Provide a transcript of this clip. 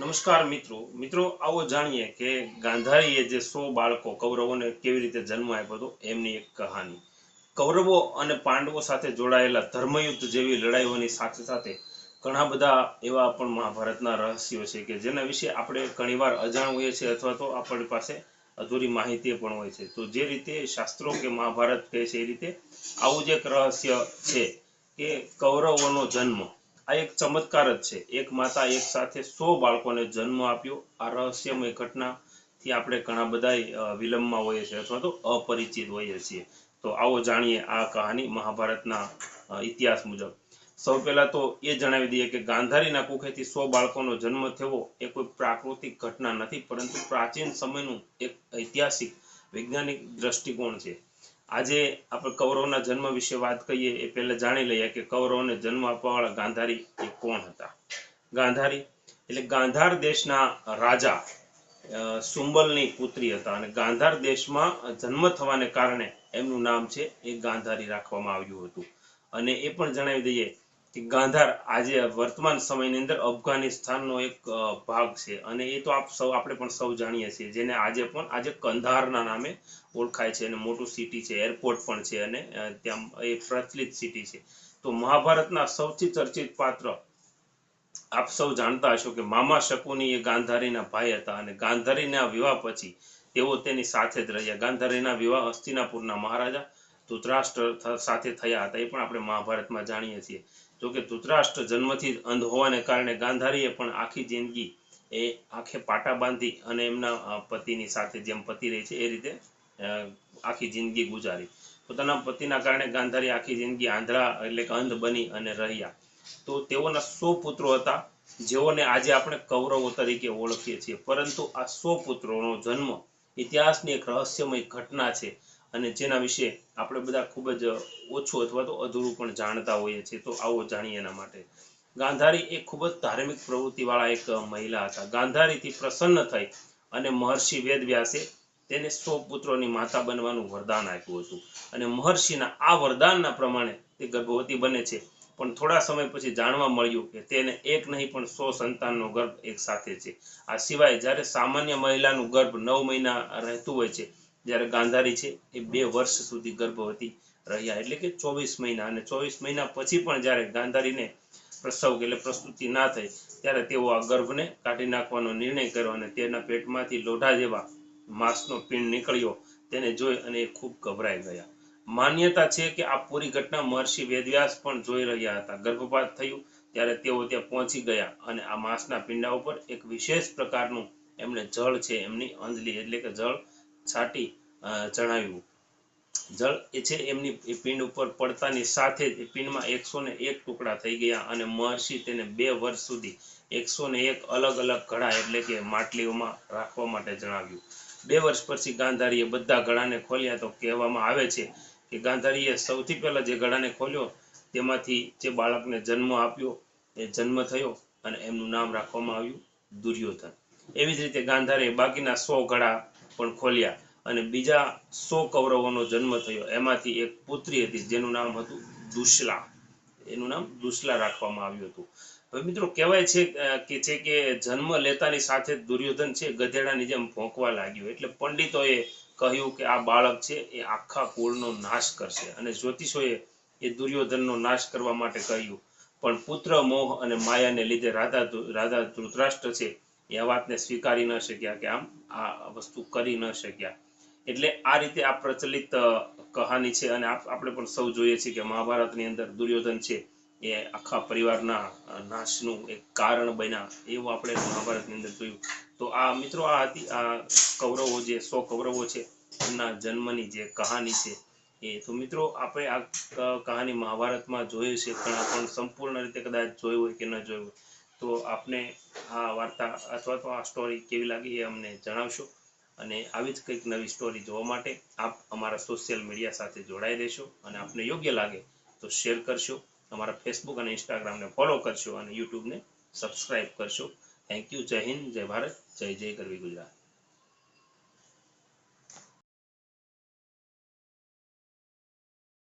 નમસ્કાર મિત્રો. મિત્રો, આવો જાણીએ કે ગાંધારીએ જે સો બાળકો કૌરવોને કેવી રીતે જન્મ આપ્યો હતો એમની એક કહાની. કૌરવો અને પાંડવો સાથે જોડાયેલા ધર્મયુદ્ધ જેવી લડાઈઓની સાથે સાથે ઘણા બધા એવા પણ મહાભારતના રહસ્યો છે કે જેના વિશે આપણે ઘણીવાર અજાણ હોઈએ છીએ અથવા તો આપણી પાસે અધૂરી માહિતી પણ હોય છે. તો જે રીતે શાસ્ત્રો કે મહાભારત કહે છે એ રીતે આવું જ એક રહસ્ય છે કે કૌરવોનો જન્મ આ એક ચમત્કાર જ છે. એક માતા એક સાથે સો બાળકોને જન્મ આપ્યો. આ રહસ્યમય ઘટનાથી આપણે ઘણા બધા વિલંબમાં હોઈએ છીએ અથવા તો અપરિચિત હોઈએ છીએ. તો આવો જાણીએ આ કહાની મહાભારતના ઇતિહાસ મુજબ. સૌ પહેલા તો એ જણાવી દઈએ કે ગાંધારીના કુખેથી સો બાળકોનો જન્મ થયો એ કોઈ પ્રાકૃતિક ઘટના નથી, પરંતુ પ્રાચીન સમયનું એક ઐતિહાસિક વૈજ્ઞાનિક દ્રષ્ટિકોણ છે. આજે આપણે કૌરવના જન્મ વિશે વાત કહીએ એ પહેલા જાણી લઈએ કે કૌરવને જન્મ આપવાવાળા ગાંધારી એ કોણ હતા? ગાંધારી એટલે ગાંધાર દેશના રાજા સુંબલની પુત્રી હતા અને ગાંધાર દેશમાં જન્મ થવાને કારણે એમનું નામ છે એ ગાંધારી રાખવામાં આવ્યું હતું. અને એ પણ જણાવી દઈએ ગાંધાર આજે વર્તમાન સમયની અંદર અફઘાનિસ્તાનનો એક ભાગ છે. અને એ તો આપ સૌ, આપણે પણ સૌ જાણીએ છીએ, જેને આજે પણ, આજે કંધારના નામે ઓળખાય છે અને મોટું સિટી છે એરપોર્ટ પણ છે અને ત્યાં એ પ્રચલિત સિટી છે. તો મહાભારતના સૌથી ચર્ચિત પાત્ર આપ સૌ જાણતા હશો કે મામા શકુની એ ગાંધારીના ભાઈ હતા અને ગાંધારીના વિવાહ પછી તેઓ તેની સાથે જ રહ્યા. ગાંધારીના વિવાહ હસ્તિનાપુરના મહારાજા ધૃતરાષ્ટ્ર સાથે થયા હતા, એ પણ આપણે મહાભારતમાં જાણીએ છીએ. જો કે ધૃતરાષ્ટ્ર જન્મથી અંધ હોવાને કારણે ગાંધારીએ પણ આખી જિંદગી એ આંખે પાટા બાંધી અને એમના પતિની સાથે જેમ પતિ રહે છે, એ રીતે આખી જિંદગી ગુજારી. પોતાના પતિના કારણે ગાંધારી આખી જિંદગી આંધળા એટલે કે અંધ બની અને રહ્યા. તો તેઓના સો પુત્રો હતા, જેઓને આજે આપણે કૌરવો તરીકે ઓળખીએ છીએ. પરંતુ આ સો પુત્રોનો જન્મ ઇતિહાસની એક રહસ્યમય ઘટના છે. અને જેના વિશે આપણે બધા ખૂબ જ ઓછું અથવા તો અધૂરું પણ જાણતા હોઈએ છીએ, તો આવો જાણીએ એના માટે. ગાંધારી એ ખૂબ જ ધાર્મિક પ્રવૃત્તિવાળા એક મહિલા હતા. ગાંધારીથી પ્રસન્ન થઈ અને મહર્ષિ વેદવ્યાસે તેને સો પુત્રોની માતા બનવાનું વરદાન આપ્યું હતું. અને મહર્ષિના આ વરદાનના પ્રમાણે તે ગર્ભવતી બને છે. પણ થોડા સમય પછી જાણવા મળ્યું કે તેને એક નહીં, પણ સો સંતાનનો ગર્ભ એક સાથે છે. આ સિવાય જ્યારે સામાન્ય મહિલાનું ગર્ભ નવ મહિના રહેતું હોય છે જ્યારે ગાંધારી છે, એ બે વર્ષ સુધી ગર્ભવતી રહ્યા. એટલે કે ચોવીસ મહિના. અને ચોવીસ મહિના પછી પણ જ્યારે ગાંધારીને પ્રસવ એટલે પ્રસ્તુતિ ના થઈ, ત્યારે તેઓ આ ગર્ભને કાઢી નાખવાનો નિર્ણય કર્યો અને તેના પેટમાંથી લોઢા જેવા માંસનો પિંડ નીકળ્યો. તેને જોઈ અને એ ખૂબ ગભરાઈ ગયા. માન્યતા છે કે આ પૂરી ઘટના મહર્ષિ વેદવ્યાસ પણ જોઈ રહ્યા હતા. ગર્ભપાત થયું ત્યારે તેઓ ત્યાં પહોંચી ગયા અને આ માંસના પિંડા ઉપર એક વિશેષ પ્રકારનું એમને જળ છે, એમની અંજલિ. એટલે કે જળ છાટી અ, જળ એ છે એમની પિંડ ઉપર પડતાની સાથે જ પિંડમાં એકસો ને એક ટુકડા થઈ ગયા અને મહર્ષિ તેને બે વર્ષ સુધી એકસો ને એક અલગ અલગ ઘડા એટલે કે માટલીઓમાં રાખવા માટે જણાવ્યું. બે વર્ષ પછી ગાંધારીએ બધા ઘડાને ખોલ્યા તો કહેવામાં આવે છે કે ગાંધારીએ સૌથી પહેલા જે ઘડાને ખોલ્યો તેમાંથી જે બાળકને જન્મ આપ્યો એ જન્મ થયો અને એમનું નામ રાખવામાં આવ્યું દુર્યોધન. એવી જ રીતે ગાંધારીએ બાકીના સો ઘડા પણ ખોલ્યા અને બીજા સો કૌરવોનો જન્મ થયો. એમાંથી એક પુત્રી હતી જેનું નામ હતું દુશલા એનું નામ દુશલા રાખવામાં આવ્યું હતું. હવે મિત્રો કહેવાય છે કે છે કે જન્મ લેતાની સાથે દુર્યોધન છે, ગધેડાની જેમ ભોંકવા લાગ્યો. એટલે પંડિતોએ કહ્યું કે આ બાળક છે, એ આખા કુળનો નાશ કરશે. અને જ્યોતિષોએ એ દુર્યોધનનો નાશ કરવા માટે કહ્યું. પણ પુત્ર મોહ અને માયાને લીધે રાધા રાધા ધૃતરાષ્ટ્ર છે એ વાતને સ્વીકારી ન શક્યા કે આમ આ વસ્તુ કરી ન શક્યા. એટલે આ રીતે આ પ્રચલિત કહાની છે અને આપણે પણ સૌ જોઈએ છીએ કે મહાભારતની અંદર દુર્યોધન છે એ આખા પરિવારના નાશનું એક કારણ બન્યા એવું આપણે મહાભારતની અંદર જોયું. તો આ મિત્રો આ હતી, આ કૌરવો જે, સો કૌરવો છે એમના જન્મની જે કહાની છે એ. તો મિત્રો આપણે આ કહાની મહાભારતમાં જોયું છે પણ સંપૂર્ણ રીતે કદાચ જોયું હોય કે ન જોયું હોય. તો આપને આ વાર્તા અથવા તો આ સ્ટોરી કેવી લાગી એ અમને જણાવશો. અને આવી જ કંઈક નવી સ્ટોરી જોવા માટે આપ અમારા સોશિયલ મીડિયા સાથે જોડાઈ રહેશો અને આપને યોગ્ય લાગે તો શેર કરશો, અમારા ફેસબુક અને ઇન્સ્ટાગ્રામને ફોલો કરશો અને યુટ્યુબને સબસ્ક્રાઇબ કરશો. થેન્ક યુ જય હિન્દ, જય ભારત, જય જય ગરવી ગુજરાત.